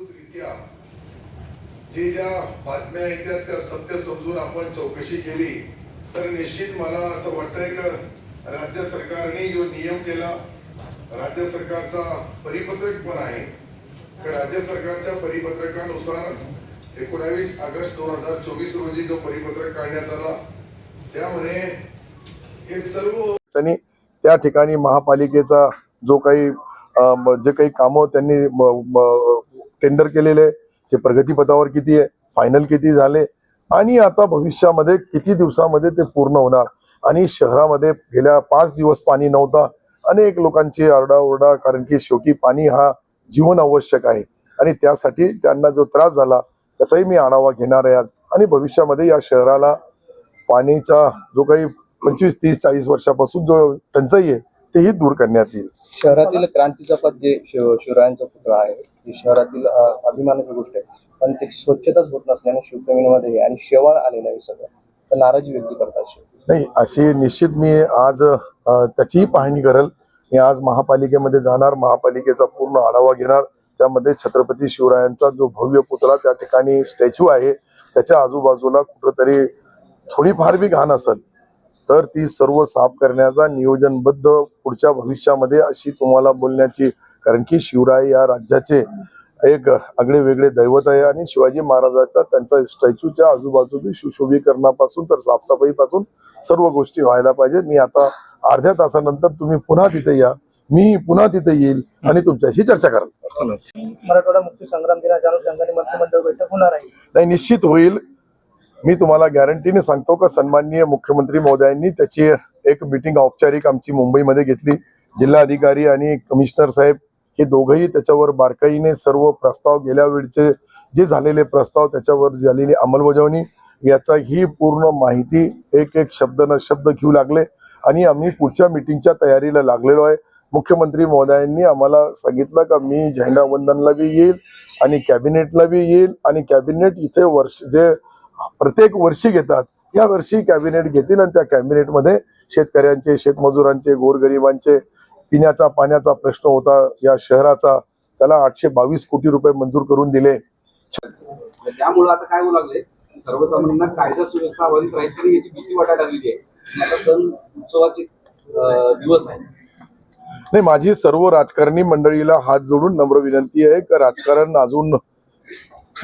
अधिकृतरित्या जे ज्या बातम्या येतात त्या सत्य समजून आपण चौकशी केली तर निश्चित मला असं वाटतंय की राज्य सरकारने जो नियम केला राज्य सरकारचा परिपत्रक पण आहे. राज्य सरकारच्या परिपत्रकानुसार एकोणावीस ऑगस्ट दोन हजार चोवीस रोजी जो परिपत्रक काढण्यात आला त्यामध्ये हे सर्व त्या ठिकाणी महापालिकेचा जो काही जे काही कामं त्यांनी टेंडर केलेले ते प्रगतीपथावर किती आहे फायनल किती झाले आणि आता भविष्यामध्ये किती दिवसामध्ये ते पूर्ण होणार? आणि शहरामध्ये गेल्या पाच दिवस पाणी नव्हता अनेक लोकांची आरडाओरडा कारण की शेवटी पाणी हा जीवन आवश्यक आहे. आणि त्यासाठी त्यांना जो त्रास झाला त्याचाही मी आढावा घेणार आहे आज. आणि भविष्यामध्ये या शहराला पाणीचा जो काही पंचवीस तीस चाळीस वर्षापासून जो टंचाई आहे तेही दूर करण्यात येईल. शहरातील क्रांतीचा पद जे शिवरायांचा पुतळा आहे ही शहरातील अभिमानाची गोष्ट आहे. पण त्याची स्वच्छताच होत नसल्याने शिवप्रेमींमध्ये आणि शेवाळ आलेलं आहे सगळं. तर नाराजी व्यक्त करतात नाही अशी निश्चित मी आज त्याचीही पाहणी करेल. मी आज महापालिकेमध्ये जाणार महापालिकेचा पूर्ण आढावा घेणार. त्यामध्ये छत्रपती शिवरायांचा जो भव्य पुतळा त्या ठिकाणी स्टॅच्यू आहे त्याच्या आजूबाजूला कुठंतरी थोडीफार बी घाण असेल तर ती सर्व साफ करण्याचा नियोजनबद्ध पुढच्या भविष्यामध्ये अशी तुम्हाला बोलण्याची कारण की शिवराय या राज्याचे एक आगळे वेगळे दैवत आहे आणि शिवाजी महाराजांचा त्यांचा स्टॅच्यूच्या आजूबाजूला सुशोभीकरणापासून तर साफसफाईपासून सर्व गोष्टी व्हायला पाहिजे मी आता अर्ध्या तासानंतर तुम्ही पुन्हा तिथे या. मी पुन्हा तिथे येईल आणि तुमच्याशी चर्चा करेल. मराठवाडा मुक्ती संग्राम दिनाच्या अनुषंगाने मंत्रिमंडळ बैठक होणार आहे. नाही निश्चित होईल. मी तुम्हाला गॅरंटीने सांगतो का सन्माननीय मुख्यमंत्री महोदयांनी त्याची एक मिटिंग औपचारिक आमची मुंबईमध्ये घेतली. जिल्हाधिकारी आणि कमिशनर साहेब हे दोघंही त्याच्यावर बारकाईने सर्व प्रस्ताव गेल्या वेळचे जे झालेले प्रस्ताव त्याच्यावर झालेली अंमलबजावणी याचा ही पूर्ण माहिती एक एक शब्द न शब्द घेऊ लागले. आणि आम्ही पुढच्या मिटिंगच्या तयारीला लागलेलो आहे. मुख्यमंत्री महोदयांनी आम्हाला सांगितलं का मी झेंडावंदनला बी येईल आणि कॅबिनेटला बी येईल आणि कॅबिनेट इथे वर्ष जे प्रत्येक वर्षी घेतात या वर्षी कॅबिनेट घेतील आणि त्या कॅबिनेटमध्ये शेतकऱ्यांचे शेतमजुरांचे गोरगरिबांचे पिण्याचा पाण्याचा प्रश्न होता. या शहराचा त्याला आठशे बावीस कोटी रुपये मंजूर करून दिले. त्यामुळे आता काय होऊ लागले सर्वसामान्यांना कायदा सुव्यवस्था हवाली राहील तरी याची भीती वाटायला लागलेली आहे. आता सण उत्सवाचे दिवस आहे नाही माझी सर्व राजकारणी मंडळीला हात जोडून नम्र विनंती आहे का राजकारण अजून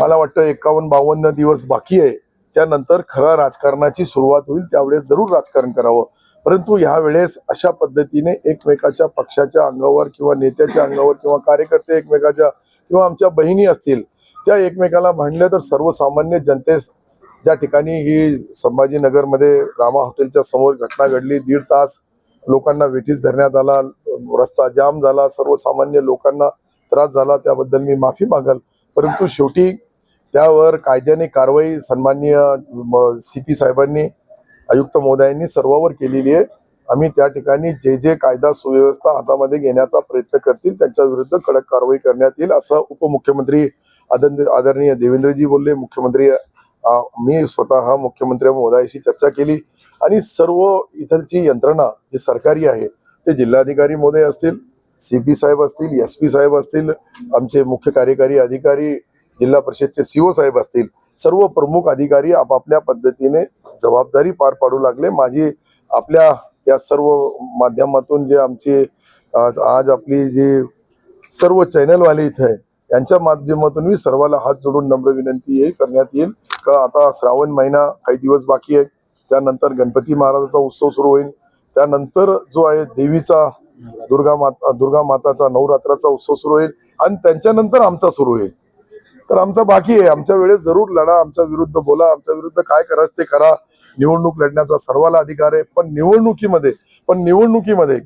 मला वाटतं एकावन्न बावन्न दिवस बाकी आहे. त्यानंतर खरं राजकारणाची सुरुवात होईल त्यावेळेस जरूर राजकारण करावं. परंतु ह्या वेळेस अशा पद्धतीने एकमेकाच्या पक्षाच्या अंगावर किंवा नेत्याच्या अंगावर किंवा कार्यकर्ते एकमेकाच्या किंवा आमच्या बहिणी असतील त्या एकमेकाला भांडल्या तर सर्वसामान्य जनतेस ज्या ठिकाणी ही संभाजीनगरमध्ये रामा हॉटेलच्या समोर घटना घडली दीड तास लोकांना वेठीस धरण्यात आला रस्ता जाम झाला सर्वसामान्य लोकांना त्रास झाला त्याबद्दल मी माफी मागल. परंतु शेवटी त्यावर कायद्याने कारवाई सन्माननीय सी पी साहेबांनी आयुक्त महोदयांनी सर्वावर केलेली आहे. आम्ही त्या ठिकाणी जे जे कायदा सुव्यवस्था हातामध्ये घेण्याचा प्रयत्न करतील त्यांच्या विरुद्ध कडक कारवाई करण्यात येईल असं उपमुख्यमंत्री आदरणीय आदरणीय देवेंद्रजी बोलले. मुख्यमंत्री मी स्वतः मुख्यमंत्री महोदयाशी चर्चा केली. आणि सर्व इथलची यंत्रणा जी सरकारी आहे ते जिल्हाधिकारी महोदय असतील सी पी साहेब असतील एस पी साहेब असतील आमचे मुख्य कार्यकारी अधिकारी जिल्हा परिषदचे सीओ साहेब असतील सर्व प्रमुख अधिकारी आपापल्या पद्धतीने जबाबदारी पार पाडू लागले. माझी आपल्या या सर्व माध्यमातून जे आमचे आज आज आपली जी सर्व चॅनलवाले इथे आहे यांच्या माध्यमातून मी सर्वाला हात जोडून नम्र विनंती हे करण्यात येईल. का आता श्रावण महिना काही दिवस बाकी आहे त्यानंतर गणपती महाराजाचा उत्सव सुरू होईल. त्यानंतर जो आहे देवीचा दुर्गा माता दुर्गा माताचा नवरात्राचा उत्सव सुरू होईल आणि त्यांच्यानंतर आमचा सुरू होईल. तर आमचा बाकी आहे. आमच्या वेळेस जरूर लढा आमच्या विरुद्ध बोला आमच्या विरुद्ध काय करायचं ते करा. निवडणूक लढण्याचा सर्वाला अधिकार आहे. पण निवडणुकीमध्ये पण निवडणुकीमध्ये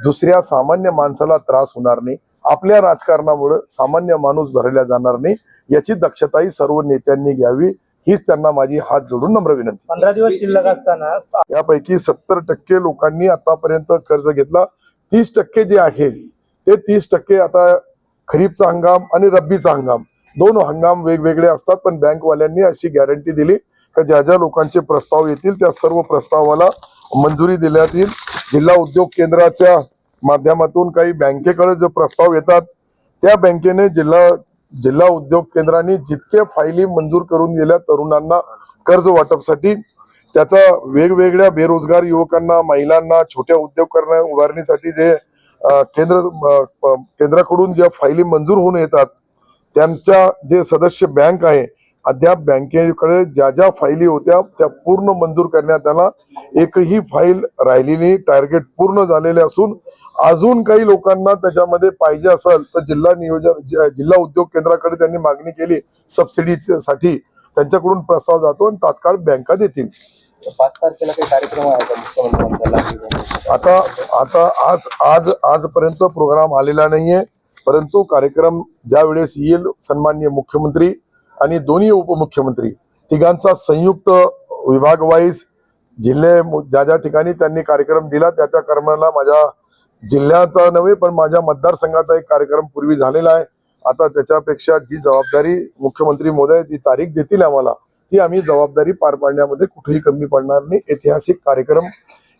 दुसऱ्या सामान्य माणसाला त्रास होणार नाही. आपल्या राजकारणामुळे सामान्य माणूस भरल्या जाणार नाही. याची दक्षताही सर्व नेत्यांनी घ्यावी. हीच त्यांना माझी हात जोडून नम्र विनंती. पंधरा दिवस शिल्लक असताना यापैकी सत्तर टक्के लोकांनी आतापर्यंत कर्ज घेतला. तीस टक्के जे आहे ते तीस टक्के आता खरीपचा हंगाम आणि रब्बीचा हंगाम. दोन हंगाम वेगवेगळे असतात पण बँकवाल्यांनी अशी गॅरंटी दिली का ज्या ज्या लोकांचे प्रस्ताव येतील त्या सर्व प्रस्तावाला मंजुरी देण्यात येईल. जिल्हा उद्योग केंद्राच्या माध्यमातून काही बँकेकडे जे प्रस्ताव येतात त्या बँकेने जिल्हा जिल्हा उद्योग केंद्रांनी जितके फायली मंजूर करून दिल्या तरुणांना कर्ज वाटपसाठी त्याचा वेगवेगळ्या बेरोजगार युवकांना महिलांना छोट्या उद्योग करण्या उभारणीसाठी जे केंद्र केंद्राकडून ज्या फायली मंजूर होऊन येतात त्यांच्या जे सदस्य बँक आहे अद्याप बँकेकडे ज्या ज्या फायली होत्या त्या पूर्ण मंजूर करण्यात आला. एकही फाईल राहिलेली टार्गेट पूर्ण झालेले असून अजून काही लोकांना त्याच्यामध्ये पाहिजे असेल तर जिल्हा नियोजन जिल्हा उद्योग केंद्राकडे त्यांनी मागणी केली. सबसिडी साठी त्यांच्याकडून प्रस्ताव जातो आणि तात्काळ बँका देतील. पाच तारखेला काही कार्यक्रम आहे का मुख्यमंत्र्यांचा? लाडकी बहिणीचा? आता आता आज आज आजपर्यंत प्रोग्राम आलेला नाहीये. परंतु कार्यक्रम ज्या वेळेस येईल सन्माननीय मुख्यमंत्री आणि दोन्ही उपमुख्यमंत्री तिघांचा संयुक्त विभाग वाईज जिल्हे ज्या ज्या ठिकाणी त्यांनी कार्यक्रम दिला त्या त्या कर्माला माझ्या जिल्ह्याचा नव्हे पण माझ्या मतदारसंघाचा एक कार्यक्रम पूर्वी झालेला आहे. आता त्याच्यापेक्षा जी जबाबदारी मुख्यमंत्री मोदय ती तारीख देतील आम्हाला ती आम्ही जबाबदारी पार पाडण्यामध्ये कुठेही कमी पडणार नाही. ऐतिहासिक कार्यक्रम.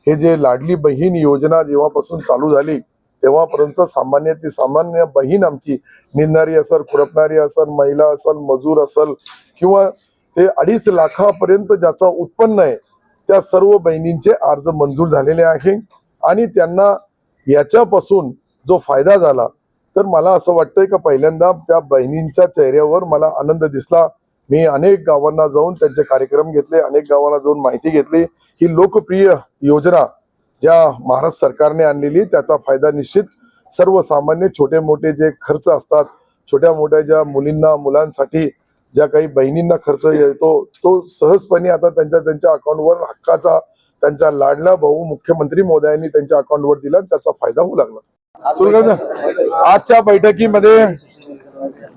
हे जे लाडली बहीण योजना जेव्हापासून चालू झाली तेव्हापर्यंत सामान्य ती सामान्य बहीण आमची निंदणारी असेल खुरपणारी असेल महिला असेल मजूर असेल किंवा ते अडीच लाखापर्यंत ज्याचं उत्पन्न आहे त्या सर्व बहिणींचे अर्ज मंजूर झालेले आहे. आणि त्यांना याच्यापासून जो फायदा झाला तर मला असं वाटतंय का पहिल्यांदा त्या बहिणींच्या चेहऱ्यावर मला आनंद दिसला. मी अनेक गावांना जाऊन त्यांचे कार्यक्रम घेतले अनेक गावांना जाऊन माहिती घेतली. ही लोकप्रिय योजना ज्या महाराष्ट्र सरकारने आणलेली त्याचा फायदा निश्चित सर्वसामान्य छोटे मोठे जे खर्च असतात छोट्या मोठ्या ज्या मुलींना मुलांसाठी ज्या काही बहिणींना खर्च येतो तो सहजपणे आता त्यांच्या त्यांच्या अकाउंटवर हक्काचा त्यांचा लाडला भाऊ मुख्यमंत्री मोदयांनी त्यांच्या अकाउंटवर दिला त्याचा फायदा होऊ लागला. आजच्या बैठकीमध्ये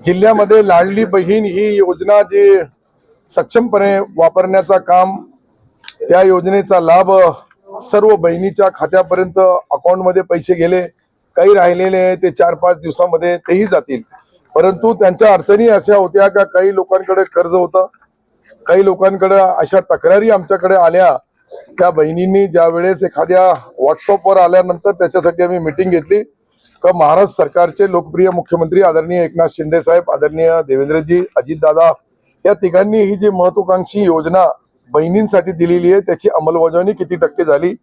जिल्ह्यामध्ये लाडली बहीण ही योजना जी सक्षमपणे वापरण्याचा काम त्या योजनेचा लाभ सर्व बहिणीच्या खात्यापर्यंत अकाउंटमध्ये पैसे गेले काही राहिलेले ते चार पाच दिवसामध्ये तेही जातील. परंतु त्यांच्या अडचणी अशा होत्या का काही लोकांकडे कर्ज होतं? काही लोकांकडे अशा तक्रारी आमच्याकडे आल्या. त्या बहिणींनी ज्या वेळेस एखाद्या व्हॉट्सअपवर आल्यानंतर त्याच्यासाठी आम्ही मिटिंग घेतली. का महाराष्ट्र सरकारचे लोकप्रिय मुख्यमंत्री आदरणीय एकनाथ शिंदे साहेब आदरणीय देवेंद्रजी अजितदादा या तिघांनी ही जी महत्वाकांक्षी योजना बहिणींसाठी दिलेली आहे त्याची अंमलबजावणी किती टक्के झाली?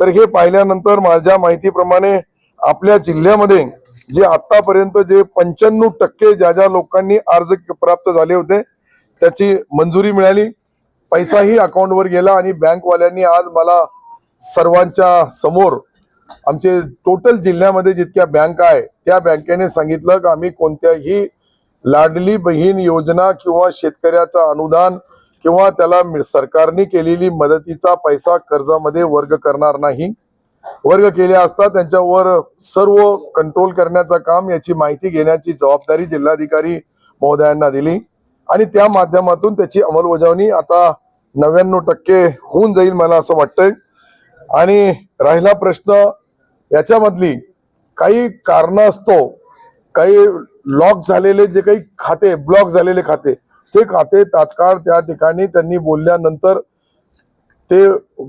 तर हे पाहिल्यानंतर माझ्या माहितीप्रमाणे आपल्या जिल्ह्यामध्ये जे आतापर्यंत जे पंच्याण्णव टक्के ज्या ज्या लोकांनी अर्ज प्राप्त झाले होते त्याची मंजुरी मिळाली. पैसाही अकाउंटवर गेला आणि बँकवाल्यांनी आज मला सर्वांच्या समोर आमचे टोटल जिल्ह्यामध्ये जितक्या बँक आहे त्या बँकेने सांगितलं की आम्ही कोणत्याही लाडली बहीण योजना किंवा शेतकऱ्याचं अनुदान किंवा त्याला मि- सरकारने केलेली मदतीचा पैसा कर्जामध्ये वर्ग करणार नाही. वर्ग केले असता त्यांच्यावर सर्व कंट्रोल करण्याचं काम याची माहिती घेण्याची जबाबदारी जिल्हाधिकारी महोदयांना दिली. आणि त्या माध्यमातून त्याची अंमलबजावणी आता नव्याण्णव टक्के होऊन जाईल मला असं वाटतंय. आणि राहिला प्रश्न याच्यामधली काही कारणास्तव काही लॉक झालेले जे काही खाते ब्लॉक झालेले खाते ते खाते तात्काळ त्या ठिकाणी त्यांनी बोलल्यानंतर ते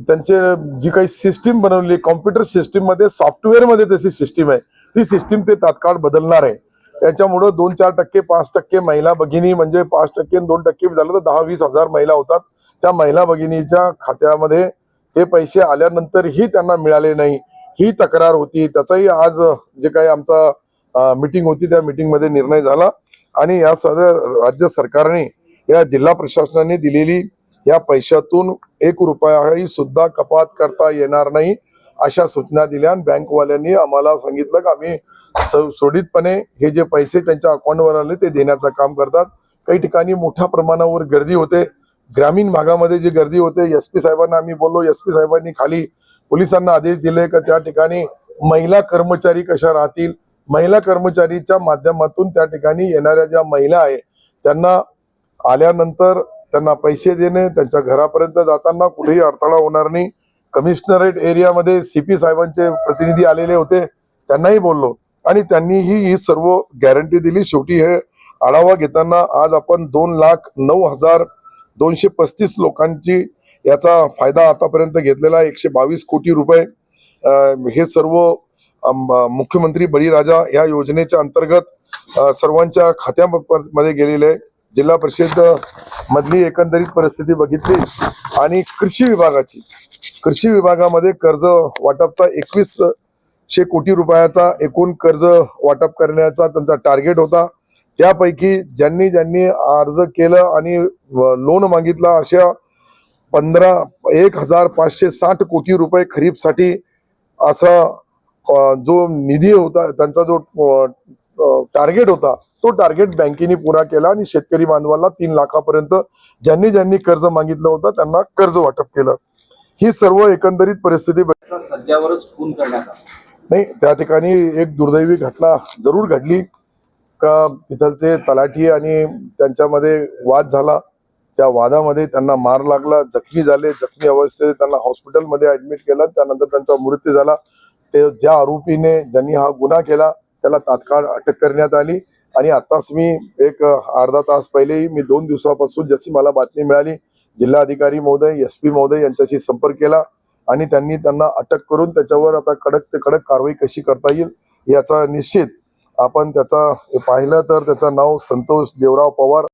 त्यांचे जी काही सिस्टीम बनवली कॉम्प्युटर सिस्टीममध्ये सॉफ्टवेअरमध्ये तशी सिस्टीम आहे. ती सिस्टीम ते तात्काळ बदलणार आहे. त्याच्यामुळं दोन चार टक्के पाच टक्के महिला भगिनी म्हणजे पाच टक्के दोन टक्के झालं तर दहा वीस हजार महिला होतात. त्या महिला भगिनीच्या खात्यामध्ये ते पैसे आल्यानंतरही त्यांना मिळाले नाही. ही तक्रार होती. त्याचाही आज जे काही आमचा मिटिंग होती त्या मीटिंगमध्ये निर्णय झाला. आणि या सगळ्या राज्य सरकारने या जिल्हा प्रशासनाने दिलेली या पैशातून एक रुपयाही सुद्धा कपात करता येणार नाही अशा सूचना दिल्या. आणि बँकवाल्यांनी आम्हाला सांगितलं की आम्ही स- हे जे पैसे त्यांच्या अकाउंटवर आले ते देण्याचं काम करतात. काही ठिकाणी मोठ्या प्रमाणावर गर्दी होते. ग्रामीण भागामध्ये जी गर्दी होते एस पी साहेबांना आम्ही बोललो एस पी साहेबांनी खाली पोलिसांना आदेश दिले का त्या ठिकाणी महिला कर्मचारी कशा राहतील महिला कर्मचारीच्या माध्यमातून त्या ठिकाणी येणाऱ्या ज्या महिला आहे त्यांना आल्यानंतर त्यांना पैसे देणे त्यांच्या घरापर्यंत जाताना कुठेही अडथळा होणार नाही. कमिशनरेट एरियामध्ये सीपी साहेबांचे प्रतिनिधी आलेले होते त्यांनाही बोललो. आणि त्यांनीही ही सर्व गॅरंटी दिली. शेवटी हे आढावा घेताना आज आपण दोन लाख नऊ हजार दोनशे पस्तीस लोकांची याचा फायदा आतापर्यंत घेतलेला एकशे बावीस कोटी रुपये हे सर्व मुख्यमंत्री बळीराजा या योजनेच्या अंतर्गत सर्वांच्या खात्यामध्ये गेलेले आहे जिल्हा परिषद मधली एकंदरीत परिस्थिती बघितली आणि कृषी विभागाची. कृषी विभागामध्ये कर्ज वाटपचा एकवीसशे कोटी रुपयाचा एकूण कर्ज वाटप करण्याचा त्यांचा टार्गेट होता. त्यापैकी ज्यांनी ज्यांनी अर्ज केलं आणि लोन मागितला अशा पंधरा एक हजार पाचशे साठ कोटी रुपये खरीपसाठी असा जो निधी होता त्यांचा जो टार्गेट होता तो टार्गेट बँकेने पुरा केला आणि शेतकरी बांधवांना तीन लाखापर्यंत ज्यांनी ज्यांनी कर्ज मागितलं होतं त्यांना कर्ज वाटप केलं. ही सर्व एकंदरीत परिस्थिती नाही त्या ठिकाणी एक दुर्दैवी घटना जरूर घडली. का तिथलचे तलाठी आणि त्यांच्यामध्ये वाद झाला. त्या वादामध्ये त्यांना मार लागला जखमी झाले जखमी अवस्थेत त्यांना हॉस्पिटलमध्ये ऍडमिट केलं. त्यानंतर त्यांचा मृत्यू झाला. ते ज्या आरोपीने ज्यांनी हा गुन्हा केला त्याला तात्काळ अटक करण्यात आली. आणि आताच मी एक अर्धा तास पहिलेही मी दोन दिवसापासून जशी मला बातमी मिळाली जिल्हाधिकारी महोदय एस पी महोदय यांच्याशी संपर्क केला आणि त्यांनी त्यांना अटक करून त्याच्यावर आता कडक ते कडक कारवाई कशी करता येईल याचा निश्चित आपण त्याचा पाहिलं तर त्याचं नाव संतोष देवराव पवार